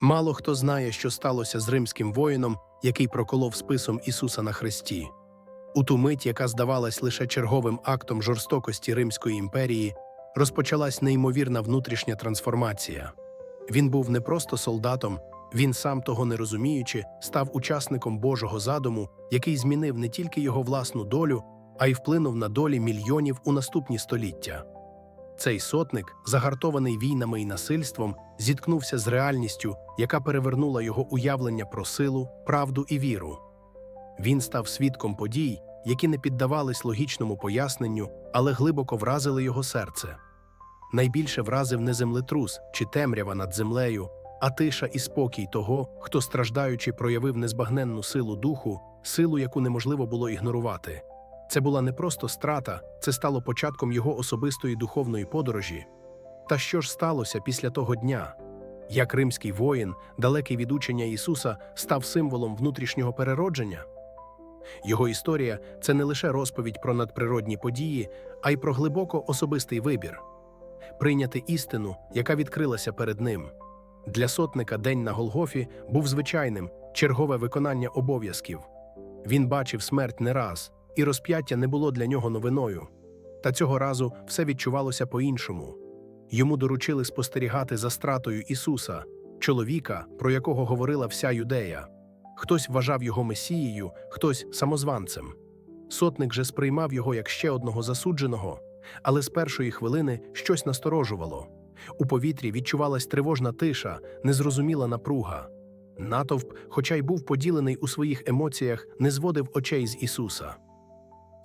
Мало хто знає, що сталося з римським воїном, який проколов списом Ісуса на хресті. У ту мить, яка здавалась лише черговим актом жорстокості Римської імперії, розпочалась неймовірна внутрішня трансформація. Він був не просто солдатом, він сам того не розуміючи, став учасником Божого задуму, який змінив не тільки його власну долю, а й вплинув на долі мільйонів у наступні століття. Цей сотник, загартований війнами і насильством, зіткнувся з реальністю, яка перевернула його уявлення про силу, правду і віру. Він став свідком подій, які не піддавались логічному поясненню, але глибоко вразили його серце. Найбільше вразив не землетрус чи темрява над землею, а тиша і спокій того, хто страждаючи проявив незбагненну силу духу, силу, яку неможливо було ігнорувати. Це була не просто страта, це стало початком його особистої духовної подорожі. Та що ж сталося після того дня? Як римський воїн, далекий від учення Ісуса, став символом внутрішнього переродження? Його історія це не лише розповідь про надприродні події, а й про глибоко особистий вибір прийняти істину, яка відкрилася перед ним. Для сотника день на Голгофі був звичайним чергове виконання обов'язків. Він бачив смерть не раз, і розп'яття не було для нього новиною. Та цього разу все відчувалося по-іншому. Йому доручили спостерігати за стратою Ісуса, чоловіка, про якого говорила вся юдея. Хтось вважав його месією, хтось самозванцем. Сотник же сприймав його як ще одного засудженого, але з першої хвилини щось насторожувало. У повітрі відчувалась тривожна тиша, незрозуміла напруга. Натовп, хоча й був поділений у своїх емоціях, не зводив очей з Ісуса.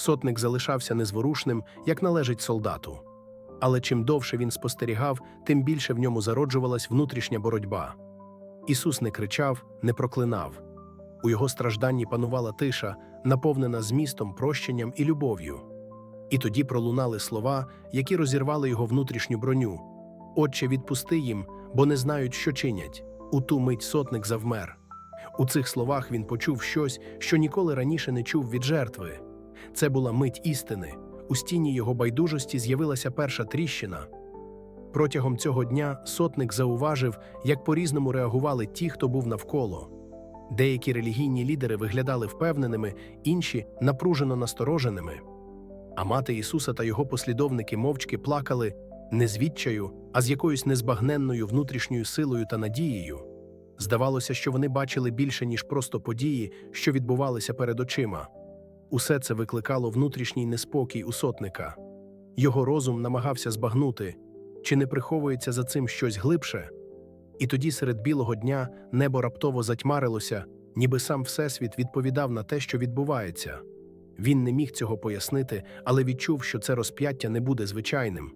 Сотник залишався незворушним, як належить солдату. Але чим довше він спостерігав, тим більше в ньому зароджувалась внутрішня боротьба. Ісус не кричав, не проклинав. У його стражданні панувала тиша, наповнена змістом, прощенням і любов'ю. І тоді пролунали слова, які розірвали його внутрішню броню. Отче, відпусти їм, бо не знають, що чинять. У ту мить сотник завмер. У цих словах він почув щось, що ніколи раніше не чув від жертви. Це була мить істини. У стіні його байдужості з'явилася перша тріщина. Протягом цього дня сотник зауважив, як по-різному реагували ті, хто був навколо. Деякі релігійні лідери виглядали впевненими, інші напружено настороженими. А мати Ісуса та його послідовники мовчки плакали не з відчаю, а з якоюсь незбагненною внутрішньою силою та надією. Здавалося, що вони бачили більше, ніж просто події, що відбувалися перед очима. Усе це викликало внутрішній неспокій у сотника. Його розум намагався збагнути, чи не приховується за цим щось глибше. І тоді серед білого дня небо раптово затьмарилося, ніби сам Всесвіт відповідав на те, що відбувається. Він не міг цього пояснити, але відчув, що це розп'яття не буде звичайним.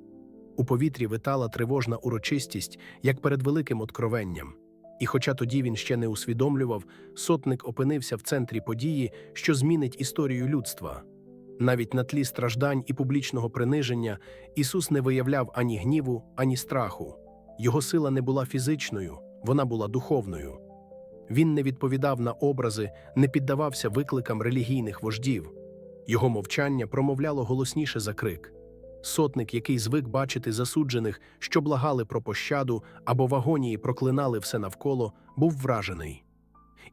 У повітрі витала тривожна урочистість, як перед великим откровенням. І хоча тоді він ще не усвідомлював, сотник опинився в центрі події, що змінить історію людства. Навіть на тлі страждань і публічного приниження Ісус не виявляв ані гніву, ані страху. Його сила не була фізичною, вона була духовною. Він не відповідав на образи, не піддавався викликам релігійних вождів. Його мовчання промовляло голосніше за крик. Сотник, який звик бачити засуджених, що благали про пощаду або в агонії проклинали все навколо, був вражений.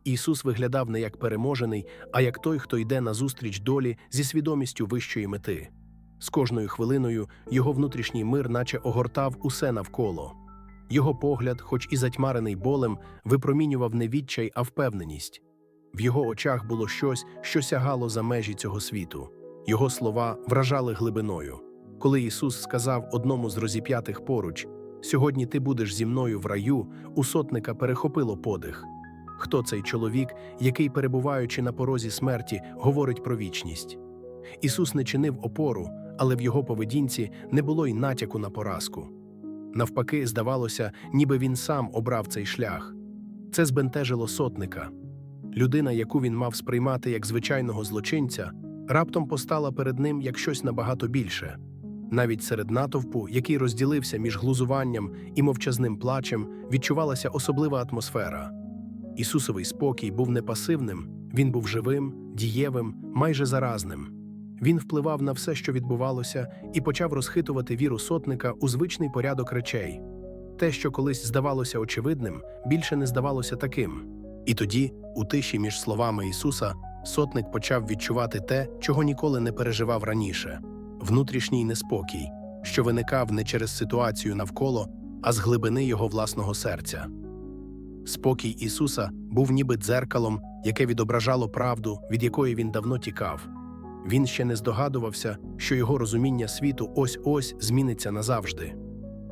Ісус виглядав не як переможений, а як той, хто йде назустріч долі зі свідомістю вищої мети. З кожною хвилиною його внутрішній мир, наче огортав усе навколо. Його погляд, хоч і затьмарений болем, випромінював не відчай, а впевненість. В його очах було щось, що сягало за межі цього світу. Його слова вражали глибиною. Коли Ісус сказав одному з розіп'ятих поруч: Сьогодні ти будеш зі мною в раю, у сотника перехопило подих. Хто цей чоловік, який, перебуваючи на порозі смерті, говорить про вічність? Ісус не чинив опору, але в його поведінці не було й натяку на поразку. Навпаки, здавалося, ніби він сам обрав цей шлях. Це збентежило сотника. Людина, яку він мав сприймати як звичайного злочинця, раптом постала перед ним як щось набагато більше. Навіть серед натовпу, який розділився між глузуванням і мовчазним плачем, відчувалася особлива атмосфера. Ісусовий спокій був не пасивним, він був живим, дієвим, майже заразним. Він впливав на все, що відбувалося, і почав розхитувати віру сотника у звичний порядок речей. Те, що колись здавалося очевидним, більше не здавалося таким. І тоді, у тиші між словами Ісуса, сотник почав відчувати те, чого ніколи не переживав раніше внутрішній неспокій, що виникав не через ситуацію навколо, а з глибини його власного серця. Спокій Ісуса був ніби дзеркалом, яке відображало правду, від якої він давно тікав. Він ще не здогадувався, що його розуміння світу ось-ось зміниться назавжди.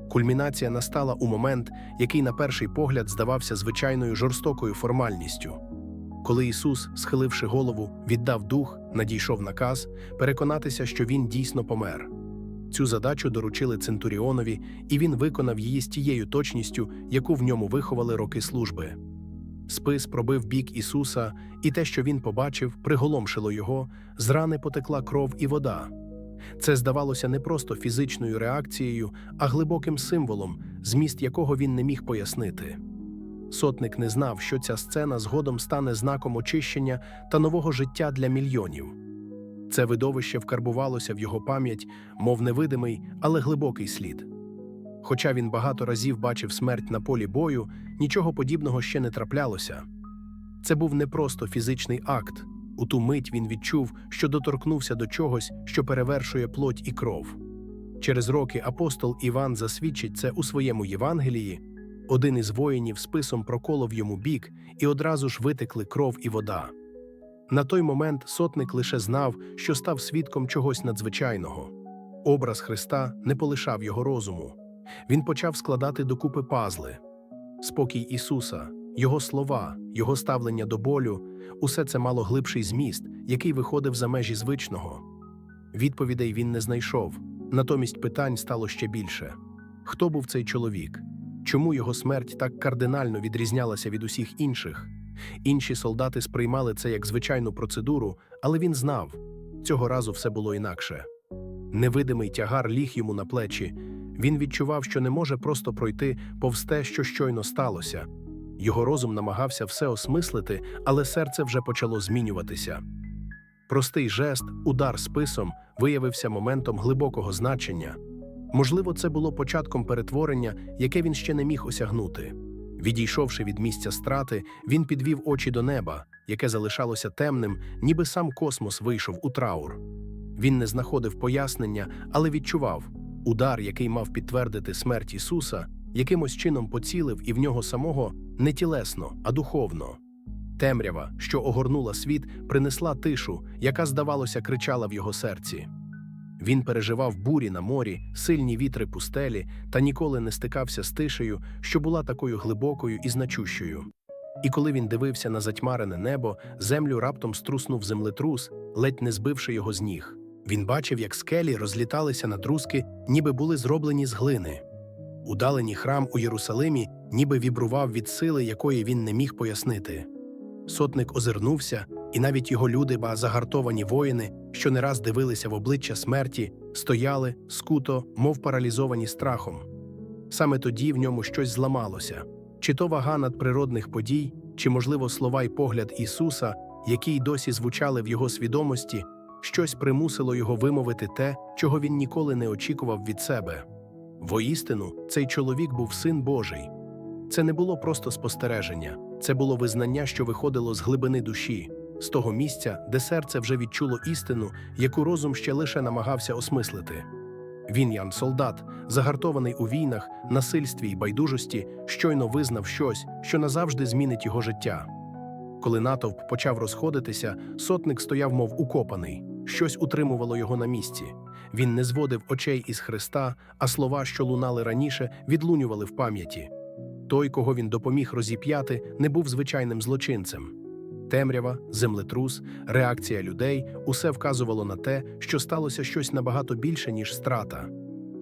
Кульмінація настала у момент, який на перший погляд здавався звичайною жорстокою формальністю. Коли Ісус, схиливши голову, віддав дух, надійшов наказ переконатися, що Він дійсно помер. Цю задачу доручили Центуріонові, і він виконав її з тією точністю, яку в ньому виховали роки служби. Спис пробив бік Ісуса, і те, що він побачив, приголомшило його, з рани потекла кров і вода. Це здавалося не просто фізичною реакцією, а глибоким символом, зміст якого він не міг пояснити. Сотник не знав, що ця сцена згодом стане знаком очищення та нового життя для мільйонів. Це видовище вкарбувалося в його пам'ять, мов невидимий, але глибокий слід. Хоча він багато разів бачив смерть на полі бою, нічого подібного ще не траплялося. Це був не просто фізичний акт. У ту мить він відчув, що доторкнувся до чогось, що перевершує плоть і кров. Через роки апостол Іван засвідчить це у своєму Євангелії. Один із воїнів списом проколов йому бік, і одразу ж витекли кров і вода. На той момент сотник лише знав, що став свідком чогось надзвичайного. Образ Христа не полишав його розуму. Він почав складати докупи пазли. Спокій Ісуса, Його слова, Його ставлення до болю усе це мало глибший зміст, який виходив за межі звичного. Відповідей він не знайшов, натомість питань стало ще більше. Хто був цей чоловік? Чому його смерть так кардинально відрізнялася від усіх інших? Інші солдати сприймали це як звичайну процедуру, але він знав цього разу все було інакше. Невидимий тягар ліг йому на плечі. Він відчував, що не може просто пройти повз те, що щойно сталося. Його розум намагався все осмислити, але серце вже почало змінюватися. Простий жест, удар списом, виявився моментом глибокого значення. Можливо, це було початком перетворення, яке він ще не міг осягнути. Відійшовши від місця страти, він підвів очі до неба, яке залишалося темним, ніби сам космос вийшов у траур. Він не знаходив пояснення, але відчував удар, який мав підтвердити смерть Ісуса, якимось чином поцілив і в нього самого не тілесно, а духовно. Темрява, що огорнула світ, принесла тишу, яка, здавалося, кричала в його серці. Він переживав бурі на морі, сильні вітри пустелі та ніколи не стикався з тишею, що була такою глибокою і значущою. І коли він дивився на затьмарене небо, землю раптом струснув землетрус, ледь не збивши його з ніг. Він бачив, як скелі розліталися на друзки, ніби були зроблені з глини. Удалений храм у Єрусалимі ніби вібрував від сили, якої він не міг пояснити. Сотник озирнувся, і навіть його люди, ба загартовані воїни, що не раз дивилися в обличчя смерті, стояли скуто, мов паралізовані страхом. Саме тоді в ньому щось зламалося чи то вага надприродних подій, чи, можливо, слова й погляд Ісуса, які й досі звучали в його свідомості, щось примусило його вимовити те, чого він ніколи не очікував від себе. Воістину, цей чоловік був син Божий. Це не було просто спостереження, це було визнання, що виходило з глибини душі, з того місця, де серце вже відчуло істину, яку розум ще лише намагався осмислити. Він, Ян солдат, загартований у війнах, насильстві й байдужості, щойно визнав щось, що назавжди змінить його життя. Коли натовп почав розходитися, сотник стояв, мов укопаний, щось утримувало його на місці. Він не зводив очей із Христа, а слова, що лунали раніше, відлунювали в пам'яті. Той, кого він допоміг розіп'яти, не був звичайним злочинцем. Темрява, землетрус, реакція людей усе вказувало на те, що сталося щось набагато більше, ніж страта.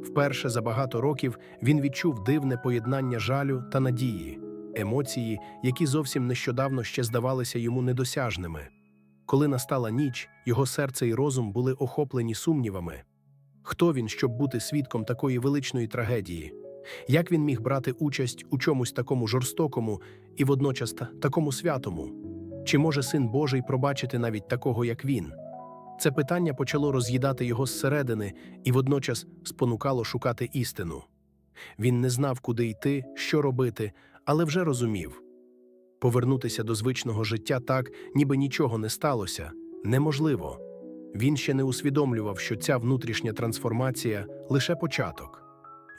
Вперше за багато років він відчув дивне поєднання жалю та надії, емоції, які зовсім нещодавно ще здавалися йому недосяжними. Коли настала ніч, його серце і розум були охоплені сумнівами. Хто він, щоб бути свідком такої величної трагедії? Як він міг брати участь у чомусь такому жорстокому і водночас такому святому? Чи може син Божий пробачити навіть такого, як він? Це питання почало роз'їдати його зсередини і водночас спонукало шукати істину. Він не знав, куди йти, що робити, але вже розумів. Повернутися до звичного життя так, ніби нічого не сталося, неможливо. Він ще не усвідомлював, що ця внутрішня трансформація лише початок.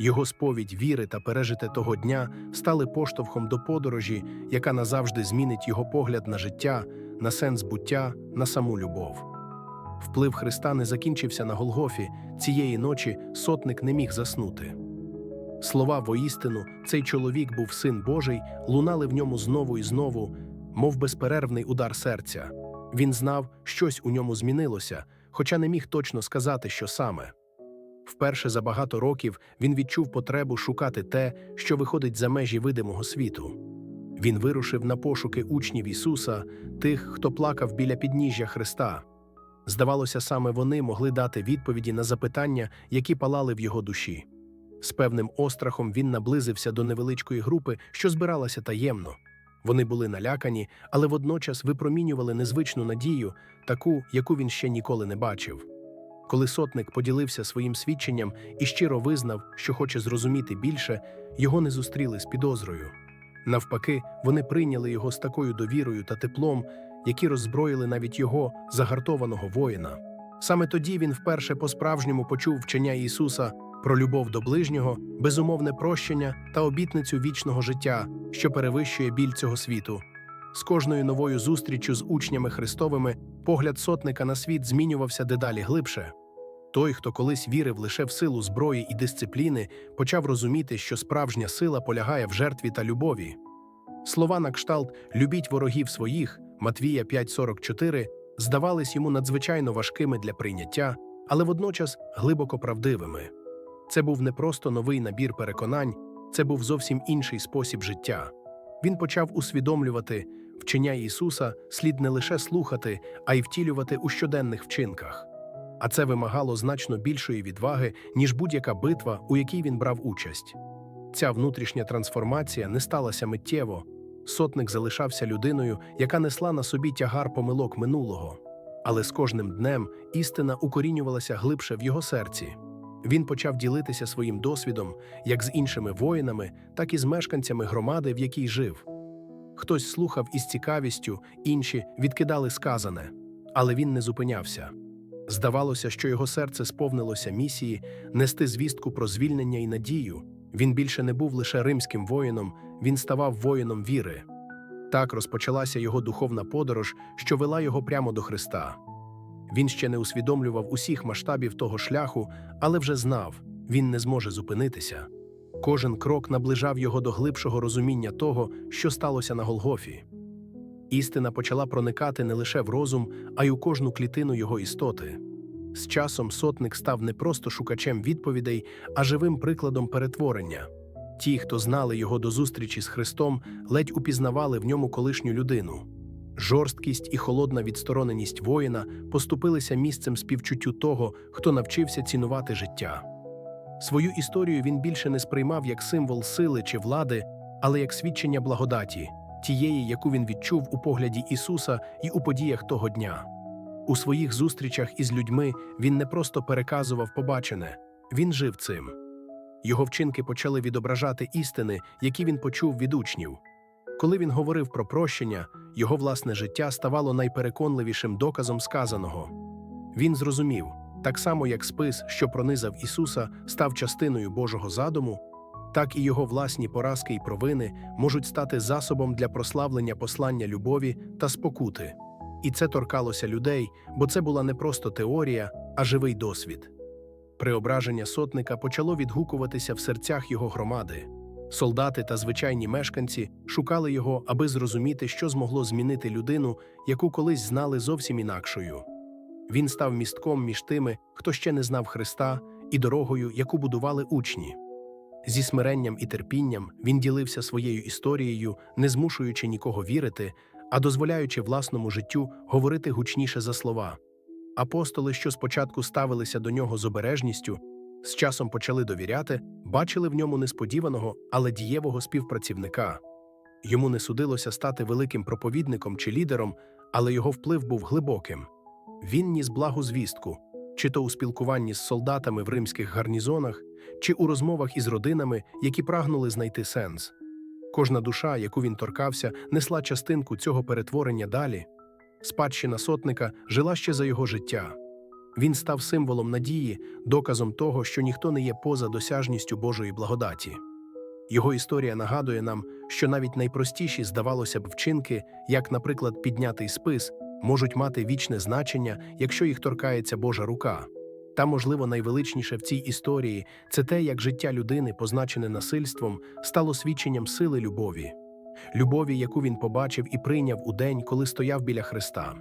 Його сповідь віри та пережите того дня стали поштовхом до подорожі, яка назавжди змінить його погляд на життя, на сенс буття, на саму любов. Вплив Христа не закінчився на Голгофі. Цієї ночі сотник не міг заснути. Слова воістину, цей чоловік був син Божий, лунали в ньому знову і знову, мов безперервний удар серця. Він знав, щось у ньому змінилося, хоча не міг точно сказати, що саме. Вперше за багато років він відчув потребу шукати те, що виходить за межі видимого світу. Він вирушив на пошуки учнів Ісуса, тих, хто плакав біля підніжжя Христа. Здавалося, саме вони могли дати відповіді на запитання, які палали в його душі. З певним острахом він наблизився до невеличкої групи, що збиралася таємно. Вони були налякані, але водночас випромінювали незвичну надію, таку, яку він ще ніколи не бачив. Коли сотник поділився своїм свідченням і щиро визнав, що хоче зрозуміти більше, його не зустріли з підозрою. Навпаки, вони прийняли його з такою довірою та теплом, які роззброїли навіть його загартованого воїна. Саме тоді він вперше по-справжньому почув вчення Ісуса про любов до ближнього, безумовне прощення та обітницю вічного життя, що перевищує біль цього світу. З кожною новою зустріччю з учнями Христовими погляд сотника на світ змінювався дедалі глибше. Той, хто колись вірив лише в силу зброї і дисципліни, почав розуміти, що справжня сила полягає в жертві та любові. Слова на кшталт Любіть ворогів своїх Матвія 5.44 здавались йому надзвичайно важкими для прийняття, але водночас глибоко правдивими. Це був не просто новий набір переконань, це був зовсім інший спосіб життя. Він почав усвідомлювати, вчення Ісуса слід не лише слухати, а й втілювати у щоденних вчинках. А це вимагало значно більшої відваги, ніж будь-яка битва, у якій він брав участь. Ця внутрішня трансформація не сталася миттєво. Сотник залишався людиною, яка несла на собі тягар помилок минулого. Але з кожним днем істина укорінювалася глибше в його серці. Він почав ділитися своїм досвідом як з іншими воїнами, так і з мешканцями громади, в якій жив. Хтось слухав із цікавістю, інші відкидали сказане, але він не зупинявся. Здавалося, що його серце сповнилося місії нести звістку про звільнення і надію. Він більше не був лише римським воїном, він ставав воїном віри. Так розпочалася його духовна подорож, що вела його прямо до Христа. Він ще не усвідомлював усіх масштабів того шляху, але вже знав, він не зможе зупинитися. Кожен крок наближав його до глибшого розуміння того, що сталося на Голгофі. Істина почала проникати не лише в розум, а й у кожну клітину його істоти. З часом сотник став не просто шукачем відповідей, а живим прикладом перетворення. Ті, хто знали його до зустрічі з Христом, ледь упізнавали в ньому колишню людину. Жорсткість і холодна відстороненість воїна поступилися місцем співчуттю того, хто навчився цінувати життя. Свою історію він більше не сприймав як символ сили чи влади, але як свідчення благодаті, тієї, яку він відчув у погляді Ісуса і у подіях того дня. У своїх зустрічах із людьми він не просто переказував побачене, він жив цим. Його вчинки почали відображати істини, які він почув від учнів. Коли він говорив про прощення, його власне життя ставало найпереконливішим доказом сказаного. Він зрозумів, так само як спис, що пронизав Ісуса, став частиною Божого задуму, так і його власні поразки й провини можуть стати засобом для прославлення послання любові та спокути. І це торкалося людей, бо це була не просто теорія, а живий досвід. Преображення сотника почало відгукуватися в серцях його громади. Солдати та звичайні мешканці шукали його, аби зрозуміти, що змогло змінити людину, яку колись знали зовсім інакшою. Він став містком між тими, хто ще не знав Христа, і дорогою, яку будували учні. Зі смиренням і терпінням він ділився своєю історією, не змушуючи нікого вірити, а дозволяючи власному життю говорити гучніше за слова. Апостоли, що спочатку ставилися до нього з обережністю, з часом почали довіряти, бачили в ньому несподіваного, але дієвого співпрацівника. Йому не судилося стати великим проповідником чи лідером, але його вплив був глибоким. Він ніс благу звістку, чи то у спілкуванні з солдатами в римських гарнізонах, чи у розмовах із родинами, які прагнули знайти сенс. Кожна душа, яку він торкався, несла частинку цього перетворення далі. Спадщина сотника жила ще за його життя. Він став символом надії, доказом того, що ніхто не є поза досяжністю Божої благодаті. Його історія нагадує нам, що навіть найпростіші, здавалося б, вчинки, як, наприклад, піднятий спис, можуть мати вічне значення, якщо їх торкається Божа рука. Та, можливо, найвеличніше в цій історії це те, як життя людини, позначене насильством, стало свідченням сили любові, любові, яку він побачив і прийняв у день, коли стояв біля Христа.